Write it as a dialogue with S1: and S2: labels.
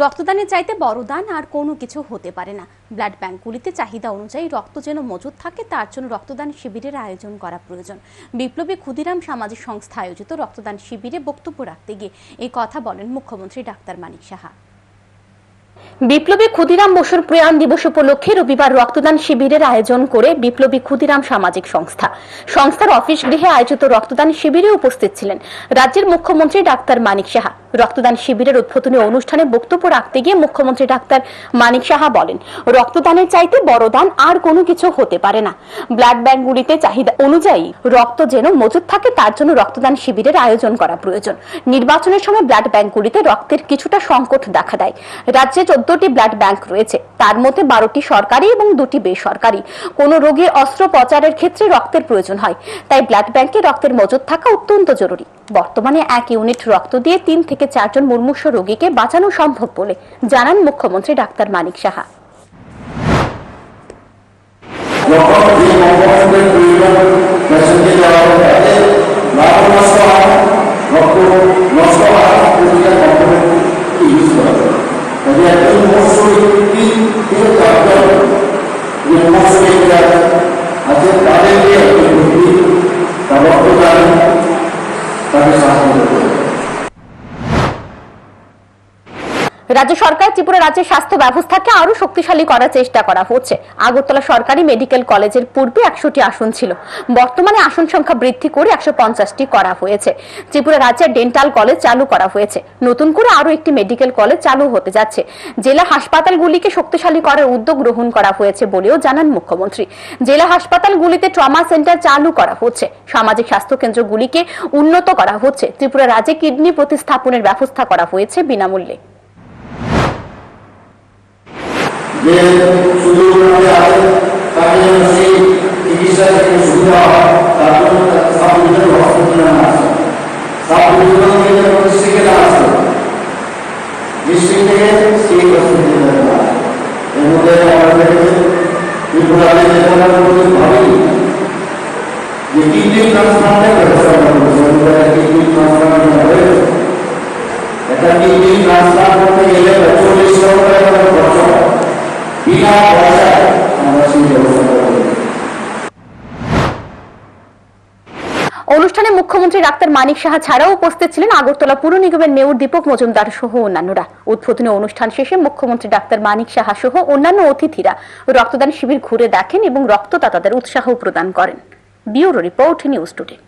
S1: রক্তদানের চাইতে বড় দান আর কোনো কিছু হতে পারে না। ব্লাড ব্যাংকগুলিতে চাহিদা অনুযায়ী রক্ত যেন মজুদ থাকে, তার জন্য রক্তদান শিবিরের আয়োজন করা প্রয়োজন। বিপ্লবী ক্ষুদিরাম সামাজিক সংস্থা আয়োজিত রক্তদান শিবিরে বক্তব্য রাখতে গিয়ে এই কথা বলেন মুখ্যমন্ত্রী ডাক্তার মানিক সাহা। বিপ্লবী ক্ষুদিরাম বসুর প্রয়াণ দিবস উপলক্ষে রবিবার রক্তদান শিবিরের আয়োজন করে বিপ্লবী ক্ষুদিরাম সামাজিক সংস্থা। সংস্থার অফিস গৃহে আয়োজিত রক্তদান শিবিরে উপস্থিত ছিলেন রাজ্যের মুখ্যমন্ত্রী ডাক্তার মানিক সাহা। রক্তদান শিবিরের উদ্বোধনী অনুষ্ঠানে বক্তব্য রাখতে গিয়ে মুখ্যমন্ত্রী ডাক্তার মানিক সাহা বলেন, রক্তদানের চাইতে বড় দান আর কোনো কিছু হতে পারে না। ব্লাড ব্যাংকগুলিতে চাহিদা অনুযায়ী রক্ত যেন মজুদ থাকে, তার জন্য রক্তদান শিবিরের আয়োজন করা প্রয়োজন। নির্বাচনের সময় ব্লাড ব্যাংকগুলিতে রক্তের কিছুটা সংকট দেখা দেয়। রাজ্যে চোদ্দটি ব্লাড ব্যাংক রয়েছে। তার মধ্যে বারোটি সরকারি এবং দুটি বেসরকারি। কোনো রোগীর অস্ত্রোপচারের ক্ষেত্রে রক্তের প্রয়োজন হয়। তাই ব্লাড ব্যাংকে রক্তের মজুদ থাকা অত্যন্ত জরুরি। বর্তমানে এক ইউনিট রক্ত দিয়ে তিন থেকে চারজন মুমূর্ষু রোগীকে বাঁচানো সম্ভব বলে জানান মুখ্যমন্ত্রী ডাক্তার মানিক সাহা
S2: কম্পাউন্ডের প্রয়োজন পেশেন্টকে দেওয়া হবে তাতে লাভ নষ্ট হয় রক্ত নষ্ট হয় প্রতিটা কম্পাউন্ড ইউজ করা হয় কাজে একজন মৌসুমী তিন থেকে চারজন যে মৌসুমী আছে তাদেরকে একজন ব্যক্তি তার রক্তদান তাকে সাহায্য করতে হবে
S1: রাজ্য সরকার ত্রিপুরা রাজ্যের স্বাস্থ্য ব্যবস্থাকে আরও শক্তিশালী করার চেষ্টা করা হচ্ছে। আগরতলা সরকারি মেডিকেল কলেজের পূর্বে একশোটি আসন ছিল। বর্তমানে আসন সংখ্যা বৃদ্ধি করে একশো পঞ্চাশটি করা হয়েছে। ত্রিপুরা রাজ্যের ডেন্টাল কলেজ চালু করা হয়েছে। নতুন করে আরও একটি মেডিকেল কলেজ চালু হতে যাচ্ছে। জেলা হাসপাতালগুলিকে শক্তিশালী করার উদ্যোগ গ্রহণ করা হয়েছে বলেও জানান মুখ্যমন্ত্রী। জেলা হাসপাতালগুলিতে ট্রমা সেন্টার চালু করা হচ্ছে। সামাজিক স্বাস্থ্য কেন্দ্রগুলিকে উন্নত করা হচ্ছে। ত্রিপুরা রাজ্যে কিডনি প্রতিস্থাপনের ব্যবস্থা করা হয়েছে বিনামূল্যে।
S2: যে শুধু উন্নতি আছে, তাকে যেন সেই চিকিৎসা থেকে সুবিধা হয়, তার জন্য সাব ডিভিশন হসপিটালে না আসে সাব ডিভিশন ত্রিপুরাতে যে কিডনি ট্রান্সপ্লান্টের ব্যবস্থা করা হয়েছে কিডনি ট্রান্সপ্লান্ট হয়েছে একটা কিডনি ট্রান্সপ্লান্ট করতে গেলে চল্লিশ লক্ষ টাকা করে খরচ হয় বিনা পয়সায় আমরা সেই ব্যবস্থা করব
S1: অনুষ্ঠানে মুখ্যমন্ত্রী ডাক্তার মানিক সাহা ছাড়াও উপস্থিত ছিলেন আগরতলা পুর নিগমের মেয়র দীপক মজুমদার সহ অন্যান্যরা। উদ্বোধনী অনুষ্ঠান শেষে মুখ্যমন্ত্রী ডাক্তার মানিক সাহা সহ অন্যান্য অতিথিরা রক্তদান শিবির ঘুরে দেখেন এবং রক্তদাতাদের উৎসাহ প্রদান করেন। Bureau report, News Today.